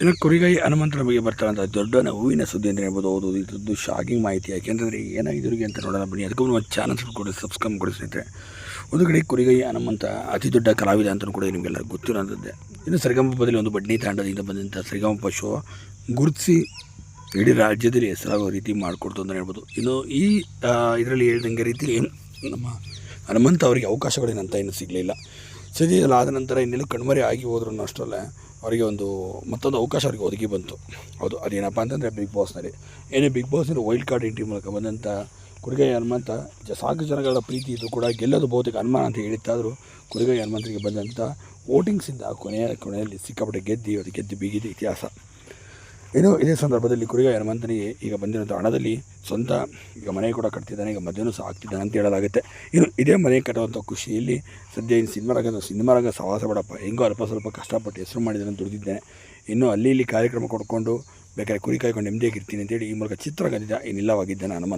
ಇನ್ನು ಕುರಿಗಾಯಿ ಹನುಮಂತನ ಬಗ್ಗೆ ಬರ್ತಾರಂಥ ದೊಡ್ಡ ಹೂವಿನ ಸುದ್ದಿ ಅಂತ ಹೇಳ್ಬೋದು ಹೌದು. ಇದ್ರದ್ದು ಶಾಕಿಂಗ್ ಮಾಹಿತಿ ಯಾಕೆಂದರೆ ಏನಾಗಿದ್ರಿಗೆ ಅಂತ ನೋಡೋಣ ಬನ್ನಿ. ಅದಕ್ಕೂ ಒಂದು ಚಾನಲ್ಸ್ ಕೊಡಿ ಸಬ್ಸ್ಕ್ರೈಬ್ ಕೊಡಿ ಸ್ನೇಹಿತರೆ. ಒಂದು ಕಡೆ ಕುರಿಗಾಯಿ ಹನುಮಂತ ಅತಿ ದೊಡ್ಡ ಕಲಾವಿದ ಅಂತಲೂ ಕೂಡ ನಿಮಗೆಲ್ಲ ಗೊತ್ತಿರೋಂಥದ್ದೇ. ಇನ್ನು ಸರಿಗಮಪದಲ್ಲಿ ಒಂದು ಬಡ್ಡಿ ತಾಂಡದಿಂದ ಬಂದಂಥ ಸರಿಗಮಪ ಶೋ ಗುರುತಿಸಿ ಇಡೀ ರಾಜ್ಯದಲ್ಲಿ ಹೆಸರಾಗೋ ರೀತಿ ಮಾಡಿಕೊಡ್ತು ಅಂತ ಹೇಳ್ಬೋದು. ಇನ್ನು ಈ ಇದರಲ್ಲಿ ಹೇಳ್ದಂಗೆ ರೀತಿ ನಮ್ಮ ಹನುಮಂತ ಅವರಿಗೆ ಅವಕಾಶಗಳೇನಂತ ಏನು ಸಿಗಲಿಲ್ಲ. ಸದ್ಯದಲ್ಲಿ ಆದ ನಂತರ ಇನ್ನೆಲ್ಲ ಕಣ್ಮರೆ ಆಗಿ ಹೋದ್ರು ಅಷ್ಟರಲ್ಲೇ ಅವರಿಗೆ ಒಂದು ಮತ್ತೊಂದು ಅವಕಾಶ ಅವರಿಗೆ ಒದಗಿ ಬಂತು. ಹೌದು ಅದೇನಪ್ಪ ಅಂತಂದರೆ ಬಿಗ್ ಬಾಸ್ನಲ್ಲಿ ಏನೇ ಬಿಗ್ ಬಾಸ್ನಲ್ಲಿ ವೈಲ್ಡ್ ಕಾರ್ಡ್ ಎಂಟ್ರಿ ಮೂಲಕ ಬಂದಂಥ ಕುರಿಗೈ ಹನುಮಂತ, ಜ, ಸಾಕು ಜನಗಳ ಪ್ರೀತಿ ಇದ್ದರೂ ಕೂಡ ಗೆಲ್ಲೋದು ಬಹುತೇಕ ಅನುಮಾನ ಅಂತ ಹೇಳಿತ್ತಾದರೂ ಕುರುಗೈ ಹನುಮಂತರಿಗೆ ಬಂದಂಥ ವೋಟಿಂಗ್ಸಿಂದ ಕೊನೆಯ ಕೊನೆಯಲ್ಲಿ ಸಿಕ್ಕಾಪಟ್ಟೆ ಗೆದ್ದು ಅದು ಗೆದ್ದು ಬಿಗಿದ ಇತಿಹಾಸ. ಇನ್ನು ಇದೇ ಸಂದರ್ಭದಲ್ಲಿ ಕುರಿಗಾಯ ಹನುಮಂತನಿಗೆ ಈಗ ಬಂದಿರೋಂಥ ಹಣದಲ್ಲಿ ಸ್ವಂತ ಈಗ ಮನೆ ಕೂಡ ಕಟ್ತಿದ್ದಾನೆ, ಈಗ ಮದುವೆನೂ ಸಹ ಆಗ್ತಿದ್ದಾನೆ ಅಂತ ಹೇಳಲಾಗುತ್ತೆ. ಇನ್ನು ಇದೇ ಮನೆ ಕಟ್ಟುವಂಥ ಖುಷಿಯಲ್ಲಿ ಸದ್ಯ ಇನ್ನು ಸಿನಿಮಾ ರಂಗದ ಸಿನಿಮಾ ರಂಗ ಸವಾಸ ಬಡಪ್ಪ ಹೆಂಗೋ ಅಲ್ಪ ಸ್ವಲ್ಪ ಕಷ್ಟಪಟ್ಟು ಹೆಸರು ಮಾಡಿದ್ದಾನೆ ದುಡಿದಿದ್ದೇನೆ. ಇನ್ನು ಅಲ್ಲಿ ಇಲ್ಲಿ ಕಾರ್ಯಕ್ರಮ ಕೊಡ್ಕೊಂಡು ಬೇಕಾದ್ರೆ ಕುರಿ ಕಾಯ್ಕೊಂಡು ನೆಮ್ಮದಿಯಾಗಿರ್ತೀನಿ ಅಂತೇಳಿ ಈ ಮೂಲಕ ಚಿತ್ರರಂಗದಿಂದ ಇನ್ನಿಲ್ಲವಾಗಿದ್ದಾನೆ ಹನುಮಂತ.